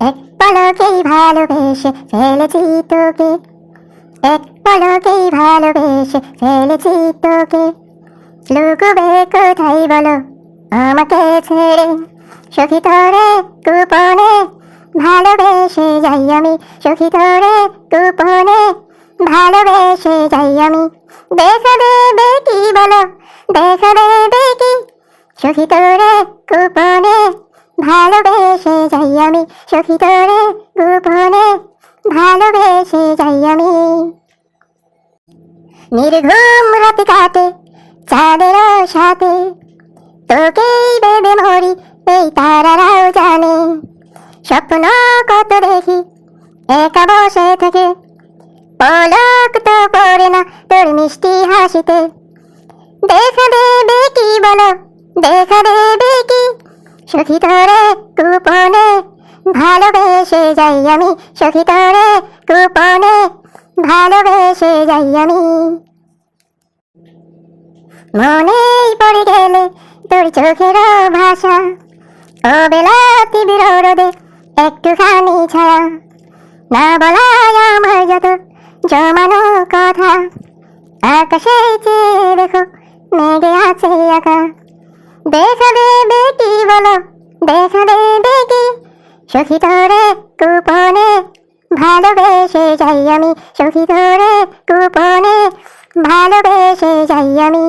এক পলকেই ভালোবেসে ফেলেছি তোকে। এক পলকেই ভালোবেসে ফেলেছি তোকে। লুকুবে কোথায় বলো? আমাকে ছেড়ে সখী তোরে কুপনে ভালোবেসে যাই আমি। সখী তোরে কুপনে ভালোবেসে যাই আমি। দেখা দেবে কি বলো? দেখা দেবে কি? সখী তোরে কুপনে ভালোবেসে যাই আমি সখী তোরে গোপনে ভালোবেসে যাই আমি। নির্ঘুম রাত কাটে চাঁদের সাথে, তোকেই ভেবে মরি এই তারারাও জানে। স্বপ্ন কত দেখি, একা বসে থেকে, পলক তো পড়ে না তোর মিষ্টি হাসিতে। দেখা দেবে কি বলো, দেখা দেবে কি সখী তোরে কুপনে ভালোবেসে যাই আমি। সখী তোরে কুপনে ভালোবেসে যাই আমি। মনেই পড়ে গেলে তোর চোখের ভাষা ও বেলাতি বিরোধে একটুখানি ছায়া। না বলাই আমার যত জমানো কথা, আকাশে চেয়ে দেখো, মেঘে আছে আঁকা দেখা দেবে কি বলো দেখা দেবে কি সখী তোরে কুপনে, ভালোবেসে যাই আমি। সখী তোরে কুপনে, ভালোবেসে যাই আমি।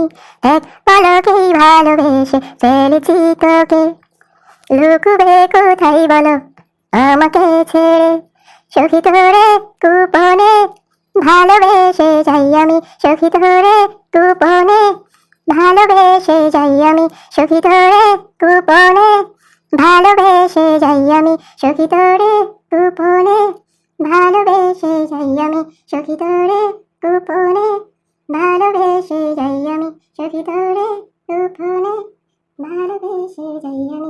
এক পলকেই ভালোবেসে ফেলেছি তোকে। লুকুবে কোথায় বলো, আমাকে ছেড়ে। সখী তোরে কুপনে, ভালোবেসে যাই আমি। সখী তোরে কুপনে ভালোবেসে যাই আমি, সখী তোরে কুপনে। ভালোবেসে যাই আমি, সখী তোরে কুপনে। ভালোবেসে যাই আমি, সখী তোরে কুপনে। ভালোবেসে যাই আমি, সখী তোরে কুপনে। ভালোবেসে যাই আমি